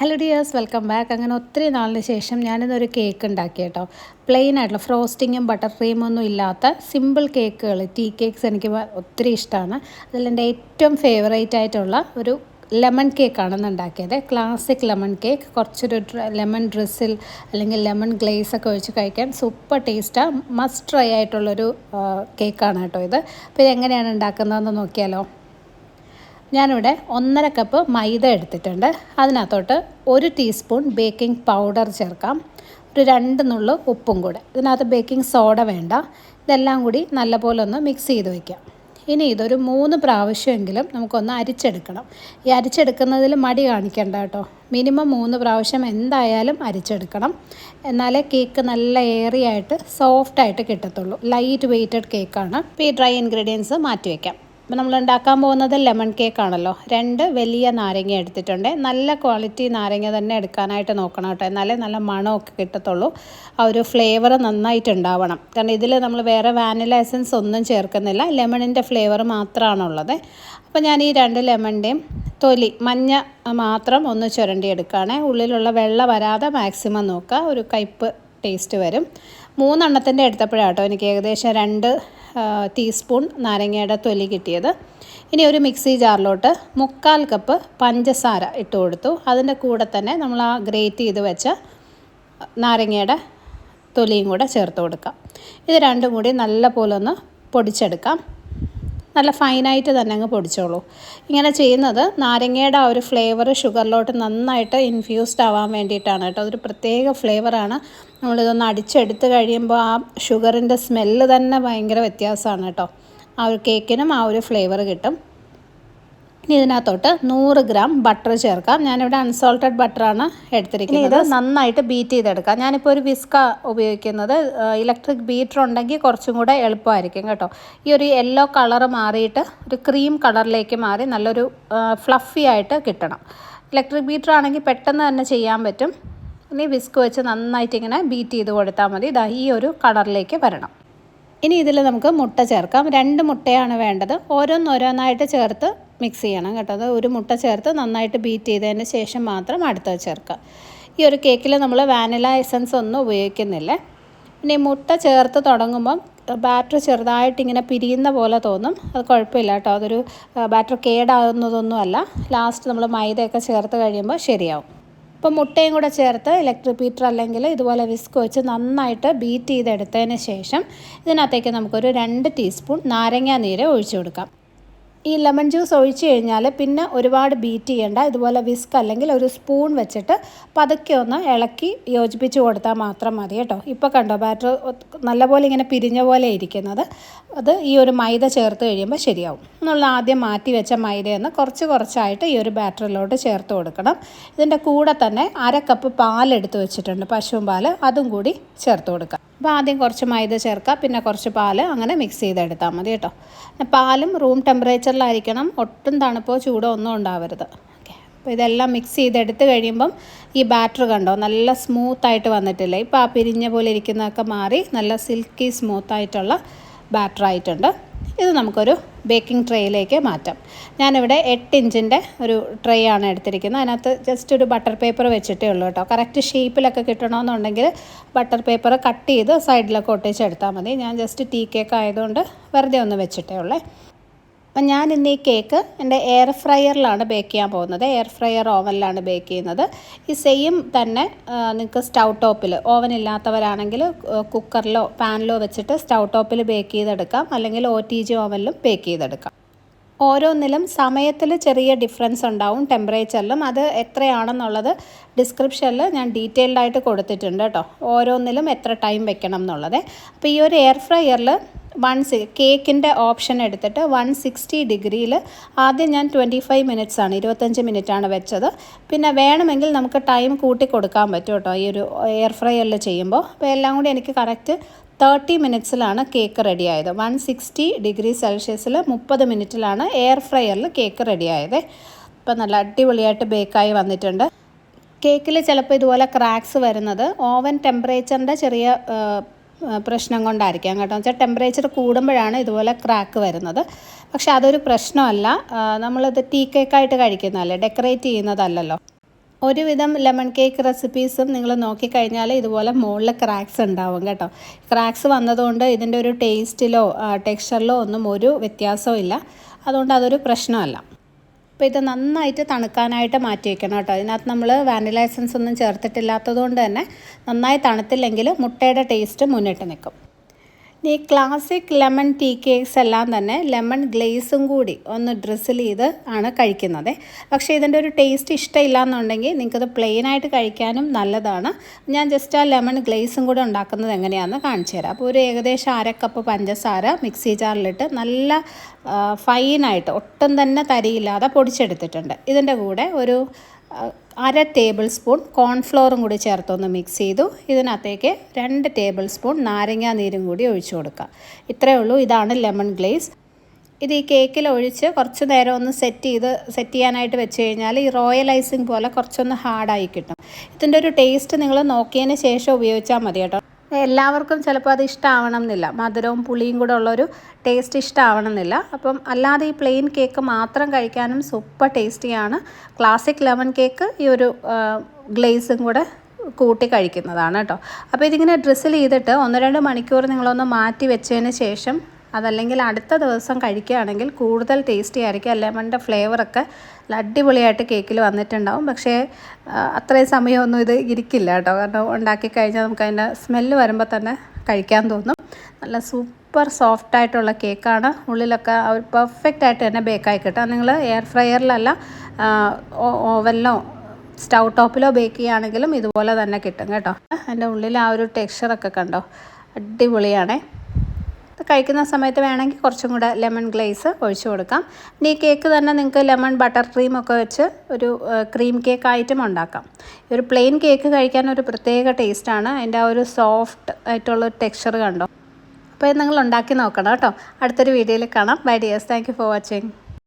Hello dears welcome back അങ്ങനെ ഒത്തിരി നാളിന് ശേഷം ഞാനിന്നൊരു കേക്ക് ഉണ്ടാക്കി കേട്ടോ. പ്ലെയിൻ ആയിട്ടുള്ള ഫ്രോസ്റ്റിങ്ങും ബട്ടർ ക്രീമും ഒന്നും ഇല്ലാത്ത സിമ്പിൾ കേക്കുകൾ ടീ കേക്ക്സ് എനിക്ക് ഒത്തിരി ഇഷ്ടമാണ് അതിലെന്റെ ഏറ്റവും ഫേവറേറ്റ് ആയിട്ടുള്ള ഒരു ലെമൺ കേക്കാണെന്ന് ഉണ്ടാക്കിയത്. ക്ലാസിക് ലെമൺ കേക്ക് കുറച്ചൊരു ലെമൺ ഡ്രസ്സിൽ അല്ലെങ്കിൽ ലെമൺ ഗ്ലേസ് ഒക്കെ ഒഴിച്ച് കഴിക്കാൻ സൂപ്പർ ടേസ്റ്റാണ് മസ്റ്റ് ട്രൈ ആയിട്ടുള്ളൊരു കേക്കാണ് കേട്ടോ ഇത്. അപ്പോൾ ഇതെങ്ങനെയാണ് ഉണ്ടാക്കുന്നതെന്ന് നോക്കിയാലോ. ഞാനിവിടെ ഒന്നര കപ്പ് മൈദ എടുത്തിട്ടുണ്ട്. അതിനകത്തോട്ട് ഒരു ടീസ്പൂൺ ബേക്കിംഗ് പൗഡർ ചേർക്കാം. ഒരു രണ്ട് നുള്ളു ഉപ്പും കൂടെ. ഇതിനകത്ത് ബേക്കിംഗ് സോഡ വേണ്ട. ഇതെല്ലാം കൂടി നല്ലപോലെ ഒന്ന് മിക്സ് ചെയ്ത് വയ്ക്കാം ഇനി ഇതൊരു മൂന്ന് പ്രാവശ്യമെങ്കിലും നമുക്കൊന്ന് അരിച്ചെടുക്കണം. ഈ അരിച്ചെടുക്കുന്നതിൽ മടി കാണിക്കണ്ട കേട്ടോ. മിനിമം മൂന്ന് പ്രാവശ്യം എന്തായാലും അരിച്ചെടുക്കണം. എന്നാലേ കേക്ക് നല്ല ഏറിയായിട്ട് സോഫ്റ്റായിട്ട് കിട്ടത്തുള്ളൂ. ലൈറ്റ് വെയ്റ്റഡ് കേക്കാണ് ഇപ്പോൾ ഈ ഡ്രൈ ഇൻഗ്രീഡിയൻസ് മാറ്റി വയ്ക്കാം അപ്പോൾ നമ്മൾ ഉണ്ടാക്കാൻ പോകുന്നത് ലെമൺ കേക്ക് ആണല്ലോ രണ്ട് വലിയ നാരങ്ങ എടുത്തിട്ടുണ്ട്. നല്ല ക്വാളിറ്റി നാരങ്ങ തന്നെ എടുക്കാനായിട്ട് നോക്കണം കേട്ടോ. എന്നാലേ നല്ല മണമൊക്കെ കിട്ടത്തുള്ളൂ. ആ ഒരു ഫ്ലേവർ നന്നായിട്ട് ഉണ്ടാവണം കാരണം ഇതിൽ നമ്മൾ വേറെ വാനില എസൻസ് ഒന്നും ചേർക്കുന്നില്ല. ലെമണിന്റെ ഫ്ലേവർ മാത്രമാണുള്ളത്. അപ്പോൾ ഞാൻ ഈ രണ്ട് ലെമണിന്റെയും തൊലി മഞ്ഞ മാത്രം ഒന്ന് ചുരണ്ടി എടുക്കുകയാണേ. ഉള്ളിലുള്ള വെള്ളം വരാതെ മാക്സിമം നോക്കുക. ഒരു കയ്പ്പ് ടേസ്റ്റ് വരും. മൂന്നെണ്ണത്തിന്റെ എടുത്തപ്പോഴാട്ടോ എനിക്ക് ഏകദേശം രണ്ട് ടീസ്പൂൺ നാരങ്ങയുടെ തൊലി കിട്ടിയത്. ഇനി ഒരു മിക്സി ജാറിലോട്ട് മുക്കാൽ കപ്പ് പഞ്ചസാര ഇട്ട് കൊടുത്തു. അതിന്റെ കൂടെ തന്നെ നമ്മൾ ആ ഗ്രേറ്റ് ചെയ്ത് വെച്ച നാരങ്ങയുടെ തൊലിയും കൂടെ ചേർത്ത് കൊടുക്കാം. ഇത് രണ്ടും കൂടി നല്ല പോലെ ഒന്ന് പൊടിച്ചെടുക്കാം. നല്ല ഫൈനായിട്ട് തന്നെ അങ്ങ് പൊടിച്ചോളൂ. ഇങ്ങനെ ചെയ്യുന്നത് നാരങ്ങയുടെ ആ ഒരു ഫ്ലേവർ ഷുഗറിലോട്ട് നന്നായിട്ട് ഇൻഫ്യൂസ്ഡ് ആവാൻ വേണ്ടിയിട്ടാണ് കേട്ടോ. അതൊരു പ്രത്യേക ഫ്ലേവറാണ് നമ്മളിതൊന്ന് അടിച്ചെടുത്ത് കഴിയുമ്പോൾ ആ ഷുഗറിന്റെ സ്മെല്ല് തന്നെ ഭയങ്കര വ്യത്യാസമാണ് കേട്ടോ. ആ ഒരു കേക്കിനും ആ ഒരു ഫ്ലേവർ കിട്ടും. ഇനി ഇതിനകത്തോട്ട് നൂറ് ഗ്രാം ബട്ടർ ചേർക്കാം. ഞാനിവിടെ അൺസോൾട്ടഡ് ബട്ടറാണ് എടുത്തിരിക്കുന്നത്. ഇത് നന്നായിട്ട് ബീറ്റ് ചെയ്തെടുക്കാം. ഞാനിപ്പോൾ ഒരു വിസ്ക ഉപയോഗിക്കുന്നത് ഇലക്ട്രിക് ബീറ്റർ ഉണ്ടെങ്കിൽ കുറച്ചും കൂടെ എളുപ്പമായിരിക്കും കേട്ടോ. ഈ ഒരു യെല്ലോ കളർ മാറിയിട്ട് ഒരു ക്രീം കളറിലേക്ക് മാറി നല്ലൊരു ഫ്ലഫി ആയിട്ട് കിട്ടണം. ഇലക്ട്രിക് ബീറ്റർ ആണെങ്കിൽ പെട്ടെന്ന് തന്നെ ചെയ്യാൻ പറ്റും. ഇനി വിസ്ക് വെച്ച് നന്നായിട്ട് ഇങ്ങനെ ബീറ്റ് ചെയ്ത് കൊടുത്താൽ മതി. ഇതാ ഈ ഒരു കളറിലേക്ക് വരണം. ഇനി ഇതിൽ നമുക്ക് മുട്ട ചേർക്കാം. രണ്ട് മുട്ടയാണ് വേണ്ടത്. ഓരോന്നോരോന്നായിട്ട് ചേർത്ത് മിക്സ് ചെയ്യണം കേട്ടോ. അത് ഒരു മുട്ട ചേർത്ത് നന്നായിട്ട് ബീറ്റ് ചെയ്തതിന് ശേഷം മാത്രം അടുത്തത് ചേർക്കുക. ഈ ഒരു കേക്കിൽ നമ്മൾ വാനില എസൻസ് ഒന്നും ഉപയോഗിക്കുന്നില്ല. പിന്നെ ഈ മുട്ട ചേർത്ത് തുടങ്ങുമ്പം ബാറ്റർ ചെറുതായിട്ട് ഇങ്ങനെ പിരിയുന്ന പോലെ തോന്നും. അത് കുഴപ്പമില്ല കേട്ടോ. അതൊരു ബാറ്റർ കേടാകുന്നതൊന്നുമല്ല ലാസ്റ്റ് നമ്മൾ മൈദയൊക്കെ ചേർത്ത് കഴിയുമ്പോൾ ശരിയാവും. ഇപ്പോൾ മുട്ടയും കൂടെ ചേർത്ത് ഇലക്ട്രിക് ബീറ്റർ അല്ലെങ്കിൽ ഇതുപോലെ വിസ്ക് വെച്ച് നന്നായിട്ട് ബീറ്റ് ചെയ്തെടുത്തതിന് ശേഷം ഇതിനകത്തേക്ക് നമുക്കൊരു രണ്ട് ടീസ്പൂൺ നാരങ്ങാ നീര് ഒഴിച്ചു കൊടുക്കാം. ഈ ലെമൺ ജ്യൂസ് ഒഴിച്ച് കഴിഞ്ഞാൽ പിന്നെ ഒരുപാട് ബീറ്റ് ചെയ്യേണ്ട. ഇതുപോലെ വിസ്ക് അല്ലെങ്കിൽ ഒരു സ്പൂൺ വെച്ചിട്ട് പതുക്കെ ഒന്ന് ഇളക്കി യോജിപ്പിച്ച് കൊടുത്താൽ മാത്രം മതി കേട്ടോ. ഇപ്പോൾ കണ്ടോ ബാറ്റർ നല്ലപോലെ ഇങ്ങനെ പിരിഞ്ഞ പോലെ ഇരിക്കുന്നത്. അത് ഈ ഒരു മൈദ ചേർത്ത് കഴിയുമ്പോൾ ശരിയാവും. എന്നുള്ള ആദ്യം മാറ്റി വെച്ച മൈദയൊന്ന് കുറച്ച് കുറച്ചായിട്ട് ഈ ഒരു ബാറ്ററിലോട്ട് ചേർത്ത് കൊടുക്കണം. ഇതിന്റെ കൂടെ തന്നെ അര കപ്പ് പാലെടുത്ത് വെച്ചിട്ടുണ്ട് പശുവും പാൽ അതും കൂടി ചേർത്ത് കൊടുക്കാം. അപ്പോൾ ആദ്യം കുറച്ച് മൈദ ചേർക്കുക പിന്നെ കുറച്ച് പാൽ അങ്ങനെ മിക്സ് ചെയ്തെടുത്താൽ മതി കേട്ടോ. പാലും റൂം ടെമ്പറേച്ചറിലായിരിക്കണം ഒട്ടും തണുപ്പോ ചൂടോ ഒന്നും ഉണ്ടാവരുത്. ഓക്കെ അപ്പോൾ ഇതെല്ലാം മിക്സ് ചെയ്തെടുത്ത് കഴിയുമ്പം ഈ ബാറ്റർ കണ്ടോ നല്ല സ്മൂത്തായിട്ട് വന്നിട്ടില്ല? ഇപ്പോൾ ആ പിരിഞ്ഞ പോലെ ഇരിക്കുന്നതൊക്കെ മാറി നല്ല സിൽക്കി സ്മൂത്തായിട്ടുള്ള ബാറ്റർ ആയിട്ടുണ്ട്. ഇത് നമുക്കൊരു ബേക്കിംഗ് ട്രേയിലേക്ക് മാറ്റാം. ഞാനിവിടെ എട്ട് ഇഞ്ചിന്റെ ഒരു ട്രേ ആണ് എടുത്തിരിക്കുന്നത്. അതിനകത്ത് ജസ്റ്റ് ഒരു ബട്ടർ പേപ്പർ വെച്ചിട്ടേ ഉള്ളൂ കേട്ടോ. കറക്റ്റ് ഷേപ്പിലൊക്കെ കിട്ടണമെന്നുണ്ടെങ്കിൽ ബട്ടർ പേപ്പർ കട്ട് ചെയ്ത് സൈഡിലൊക്കെ ഒട്ടിച്ചെടുത്താൽ മതി. ഞാൻ ജസ്റ്റ് ടീ കേക്ക് ആയതുകൊണ്ട് വെറുതെ ഒന്ന് വെച്ചിട്ടേ ഉള്ളേ. അപ്പം ഞാൻ ഇന്ന് ഈ കേക്ക് എന്റെ എയർ ഫ്രയറിലാണ് ബേക്ക് ചെയ്യാൻ പോകുന്നത്. എയർ ഫ്രയർ ഓവനിലാണ് ബേക്ക് ചെയ്യുന്നത്. ഈ സെയിം തന്നെ നിങ്ങൾക്ക് സ്റ്റൗ ടോപ്പിൽ ഓവൻ ഇല്ലാത്തവരാണെങ്കിൽ കുക്കറിലോ പാനിലോ വെച്ചിട്ട് സ്റ്റൗ ടോപ്പിൽ ബേക്ക് ചെയ്തെടുക്കാം. അല്ലെങ്കിൽ ഒ ടി ജി ഓവനിലും ബേക്ക് ചെയ്തെടുക്കാം. ഓരോന്നിലും സമയത്തിൽ ചെറിയ ഡിഫറൻസ് ഉണ്ടാവും ടെമ്പറേച്ചറിലും അത് എത്രയാണെന്നുള്ളത് ഡിസ്ക്രിപ്ഷനിൽ ഞാൻ ഡീറ്റെയിൽഡായിട്ട് കൊടുത്തിട്ടുണ്ട് കേട്ടോ. ഓരോന്നിലും എത്ര ടൈം വെക്കണം എന്നുള്ളത്. അപ്പോൾ ഈ ഒരു എയർ ഫ്രയറിൽ വൺ കേക്കിന്റെ ഓപ്ഷൻ എടുത്തിട്ട് വൺ സിക്സ്റ്റി ഡിഗ്രിയിൽ ആദ്യം ഞാൻ ട്വന്റി ഫൈവ് മിനിറ്റ്സ് ആണ് ഇരുപത്തഞ്ച് മിനിറ്റ് ആണ് വെച്ചത്. പിന്നെ വേണമെങ്കിൽ നമുക്ക് ടൈം കൂട്ടി കൊടുക്കാൻ പറ്റും കേട്ടോ ഈ ഒരു എയർ ഫ്രയറിൽ ചെയ്യുമ്പോൾ. അപ്പോൾ എല്ലാം കൂടി എനിക്ക് കറക്റ്റ് തേർട്ടി മിനിറ്റ്സിലാണ് കേക്ക് റെഡി ആയത്. വൺ സിക്സ്റ്റി ഡിഗ്രി സെൽഷ്യസിൽ മുപ്പത് മിനിറ്റിലാണ് എയർ ഫ്രയറിൽ കേക്ക് റെഡി ആയത്. ഇപ്പം നല്ല അടിപൊളിയായിട്ട് ബേക്കായി വന്നിട്ടുണ്ട്. കേക്കിൽ ചിലപ്പോൾ ഇതുപോലെ ക്രാക്സ് വരുന്നത് ഓവൻ ടെമ്പറേച്ചറിന്റെ ചെറിയ പ്രശ്നം കൊണ്ടായിരിക്കാം. കേട്ടോ. വെച്ചാൽ ടെമ്പറേച്ചർ കൂടുമ്പോഴാണ് ഇതുപോലെ ക്രാക്ക് വരുന്നത്. പക്ഷെ അതൊരു പ്രശ്നമല്ല. നമ്മളിത് ടീ കേക്കായിട്ട് കഴിക്കുന്നതല്ലേ? ഡെക്കറേറ്റ് ചെയ്യുന്നതല്ലല്ലോ. ഒരുവിധം ലെമൺ കേക്ക് റെസിപ്പീസും നിങ്ങൾ നോക്കിക്കഴിഞ്ഞാൽ ഇതുപോലെ മുകളിൽ ക്രാക്സ് ഉണ്ടാവും കേട്ടോ. ക്രാക്സ് വന്നതുകൊണ്ട് ഇതിന്റെ ഒരു ടേസ്റ്റിലോ ടെക്സ്ചറിലോ ഒന്നും ഒരു വ്യത്യാസവും ഇല്ല. അതുകൊണ്ട് അതൊരു പ്രശ്നമല്ല. അപ്പോൾ ഇത് നന്നായിട്ട് തണുക്കാനായിട്ട് മാറ്റി വയ്ക്കണം കേട്ടോ. ഇതിനകത്ത് നമ്മൾ വാനില എസൻസ് ഒന്നും ചേർത്തിട്ടില്ലാത്തത് കൊണ്ട് തന്നെ നന്നായി തണുത്തില്ലെങ്കിൽ മുട്ടയുടെ ടേസ്റ്റ് മുന്നിട്ട് നിൽക്കും. ഈ ക്ലാസിക് ലെമൺ ടീ കേക്ക്സ് എല്ലാം തന്നെ ലെമൺ ഗ്ലേസും കൂടി ഒന്ന് ഡ്രസ്സിൽ ചെയ്ത് ആണ് കഴിക്കുന്നത്. പക്ഷേ ഇതിന്റെ ഒരു ടേസ്റ്റ് ഇഷ്ടമില്ല എന്നുണ്ടെങ്കിൽ നിങ്ങൾക്കത് പ്ലെയിനായിട്ട് കഴിക്കാനും നല്ലതാണ്. ഞാൻ ജസ്റ്റ് ആ ലെമൺ ഗ്ലേസും കൂടെ ഉണ്ടാക്കുന്നത് എങ്ങനെയാണെന്ന് കാണിച്ചു തരാം. അപ്പോൾ ഒരു ഏകദേശം അര കപ്പ് പഞ്ചസാര മിക്സി ജാറിലിട്ട് നല്ല ഫൈനായിട്ട് ഒട്ടും തന്നെ തരിയില്ലാതെ പൊടിച്ചെടുത്തിട്ടുണ്ട്. ഇതിന്റെ കൂടെ ഒരു അര ടേബിൾ സ്പൂൺ കോൺഫ്ലോറും കൂടി ചേർത്തൊന്ന് മിക്സ് ചെയ്തു. ഇതിനകത്തേക്ക് രണ്ട് ടേബിൾ സ്പൂൺ നാരങ്ങ നീരും കൂടി ഒഴിച്ചു കൊടുക്കുക. ഇത്രയേ ഉള്ളൂ. ഇതാണ് ലെമൺ ഗ്ലേസ്. ഇത് ഈ കേക്കിൽ ഒഴിച്ച് കുറച്ച് നേരം ഒന്ന് സെറ്റ് ചെയ്ത് സെറ്റ് ചെയ്യാനായിട്ട് വെച്ച് കഴിഞ്ഞാൽ ഈ റോയൽ ഐസിങ് പോലെ കുറച്ചൊന്ന് ഹാർഡായി കിട്ടും. ഇതിന്റെ ഒരു ടേസ്റ്റ് നിങ്ങൾ നോക്കിയതിന് ശേഷം ഉപയോഗിച്ചാൽ മതി കേട്ടോ. എല്ലാവർക്കും ചിലപ്പോൾ അത് ഇഷ്ടമാവണം എന്നില്ല. മധുരവും പുളിയും കൂടെ ഉള്ളൊരു ടേസ്റ്റ് ഇഷ്ടമാവണം എന്നില്ല. അപ്പം അല്ലാതെ ഈ പ്ലെയിൻ കേക്ക് മാത്രം കഴിക്കാനും സൂപ്പർ ടേസ്റ്റിയാണ് ക്ലാസിക് ലെമൺ കേക്ക് ഈ ഒരു ഗ്ലേസും കൂടെ കൂട്ടി കഴിക്കുന്നതാണ് കേട്ടോ. അപ്പോൾ ഇതിങ്ങനെ ഡ്രിസ്സിൽ ചെയ്തിട്ട് ഒന്ന് രണ്ട് മണിക്കൂർ നിങ്ങളൊന്ന് മാറ്റി വെച്ചതിന് ശേഷം അതല്ലെങ്കിൽ അടുത്ത ദിവസം കഴിക്കുകയാണെങ്കിൽ കൂടുതൽ ടേസ്റ്റി ആയിരിക്കും. ലെമണിന്റെ ഫ്ലേവറൊക്കെ അടിപൊളിയായിട്ട് കേക്കിൽ വന്നിട്ടുണ്ടാവും. പക്ഷേ അത്രയും സമയമൊന്നും ഇത് ഇരിക്കില്ല കേട്ടോ. കാരണം ഉണ്ടാക്കി കഴിഞ്ഞാൽ നമുക്ക് അതിന്റെ സ്മെല്ല് വരുമ്പോൾ തന്നെ കഴിക്കാൻ തോന്നും. നല്ല സൂപ്പർ സോഫ്റ്റ് ആയിട്ടുള്ള കേക്കാണ് ഉള്ളിലൊക്കെ ഒരു പെർഫെക്റ്റ് ആയിട്ട് തന്നെ ബേക്കായി കിട്ടും. നിങ്ങൾ എയർ ഫ്രയറിലല്ല ഓവനിലോ സ്റ്റൗ ടോപ്പിലോ ബേക്ക് ചെയ്യുകയാണെങ്കിലും ഇതുപോലെ തന്നെ കിട്ടും കേട്ടോ. അതിന്റെ ഉള്ളിൽ ആ ഒരു ടെക്സ്ചറൊക്കെ കണ്ടോ? അടിപൊളിയാണേ. കഴിക്കുന്ന സമയത്ത് വേണമെങ്കിൽ കുറച്ചും കൂടെ ലെമൺ ഗ്ലേസ് ഒഴിച്ചു കൊടുക്കാം. ഈ കേക്ക് തന്നെ നിങ്ങൾക്ക് ലെമൺ ബട്ടർ ക്രീം ഒക്കെ വെച്ച് ഒരു ക്രീം കേക്ക് ആയിട്ടും ഉണ്ടാക്കാം. ഒരു പ്ലെയിൻ കേക്ക് കഴിക്കാൻ ഒരു പ്രത്യേക ടേസ്റ്റാണ് അതിന്റെ ആ ഒരു സോഫ്റ്റ് ആയിട്ടുള്ള ടെക്സ്ചർ കണ്ടോ? അപ്പോൾ നിങ്ങൾ ഉണ്ടാക്കി നോക്കണം കേട്ടോ. അടുത്തൊരു വീഡിയോയിൽ കാണാം. Bye dears thank for watching